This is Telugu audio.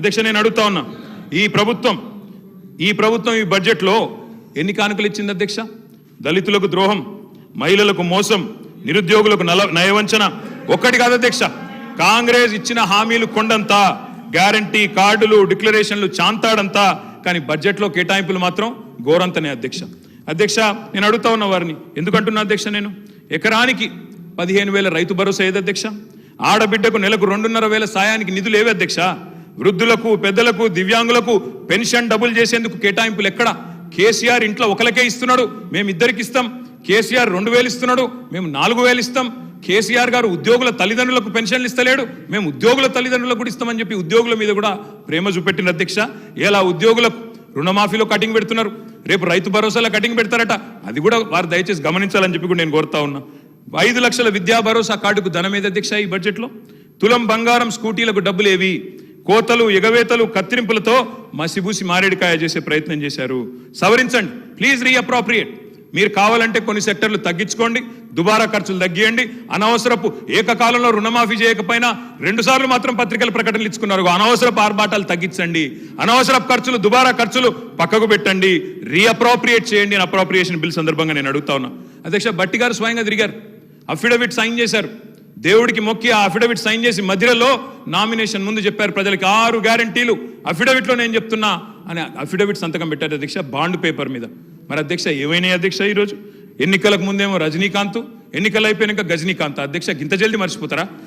అధ్యక్ష నేను అడుగుతా ఉన్నా. ఈ ప్రభుత్వం ఈ ప్రభుత్వం ఈ బడ్జెట్లో ఎన్ని కానుకలు ఇచ్చింది అధ్యక్ష? దళితులకు ద్రోహం మహిళలకు మోసం నిరుద్యోగులకు నల నయవంచన. ఒక్కటి కాదు అధ్యక్ష కాంగ్రెస్ ఇచ్చిన హామీలు కొండంతా గ్యారంటీ కార్డులు డిక్లరేషన్లు చాంతాడంతా కానీ బడ్జెట్లో కేటాయింపులు మాత్రం ఘోరంతనే అధ్యక్ష. అధ్యక్ష నేను అడుగుతా ఉన్న వారిని. ఎందుకంటున్నా అధ్యక్ష నేను? ఎకరానికి పదిహేను వేల రైతు భరోసా ఏది అధ్యక్ష? ఆడబిడ్డకు నెలకు రెండున్నర వేల సాయానికి నిధులు ఏవి అధ్యక్ష? వృద్ధులకు పెద్దలకు దివ్యాంగులకు పెన్షన్ డబుల్ చేసేందుకు కేటాయింపులు ఎక్కడ? కేసీఆర్ ఇంట్లో ఒకరికే ఇస్తున్నాడు మేము ఇద్దరికి ఇస్తాం. కేసీఆర్ రెండు వేలు ఇస్తున్నాడు మేము నాలుగు వేలు ఇస్తాం. కేసీఆర్ గారు ఉద్యోగుల తల్లిదండ్రులకు పెన్షన్లు ఇస్తలేడు మేము ఉద్యోగుల తల్లిదండ్రులకు కూడా ఇస్తామని చెప్పి ఉద్యోగుల మీద కూడా ప్రేమ చూపెట్టిన అధ్యక్ష. ఎలా ఉద్యోగులకు రుణమాఫీలో కటింగ్ పెడుతున్నారు? రేపు రైతు భరోసాలో కటింగ్ పెడతారట. అది కూడా వారు దయచేసి గమనించాలని చెప్పి కూడా నేను కోరుతా ఉన్నా. ఐదు లక్షల విద్యా భరోసా కార్డుకు ధనమేద అధ్యక్ష ఈ బడ్జెట్లో? తులం బంగారం స్కూటీలకు డబ్బులు ఏవి? కోతలు ఎగవేతలు కత్తిరింపులతో మసిబూసి మారేడికాయ చేసే ప్రయత్నం చేశారు. సవరించండి. ప్లీజ్ రీఅప్రోప్రియేట్ మీరు కావాలంటే కొన్ని సెక్టర్లు తగ్గించుకోండి. దుబారా ఖర్చులు తగ్గియండి. అనవసరపు ఏకకాలంలో రుణమాఫీ చేయకపోయినా రెండుసార్లు మాత్రం పత్రికల ప్రకటనలు ఇచ్చుకున్నారు. అనవసరపు ఆర్భాటాలు తగ్గించండి. అనవసరపు ఖర్చులు దుబారా ఖర్చులు పక్కకు పెట్టండి. రీఅప్రోప్రియేట్ చేయండి అని అప్రోప్రియేషన్ బిల్ సందర్భంగా నేను అడుగుతా ఉన్నా. అధ్యక్ష బట్టి గారు స్వయంగా తిరిగారు. అఫిడవిట్ సైన్ చేశారు. దేవుడికి మొక్కి ఆ అఫిడవిట్ సైన్ చేసి మధ్యలో నామినేషన్ ముందు చెప్పారు ప్రజలకి ఆరు గ్యారంటీలు. అఫిడవిట్లో నేను చెప్తున్నా అని అఫిడవిట్ సంతకం పెట్టారు అధ్యక్ష బాండ్ పేపర్ మీద. మరి అధ్యక్ష ఏమైనా అధ్యక్ష ఈరోజు? ఎన్నికలకు ముందేమో రజనీకాంత్ ఎన్నికలు అయిపోయినాక గజనీకాంత్. అధ్యక్ష గింత జల్దీ మర్చిపోతారా?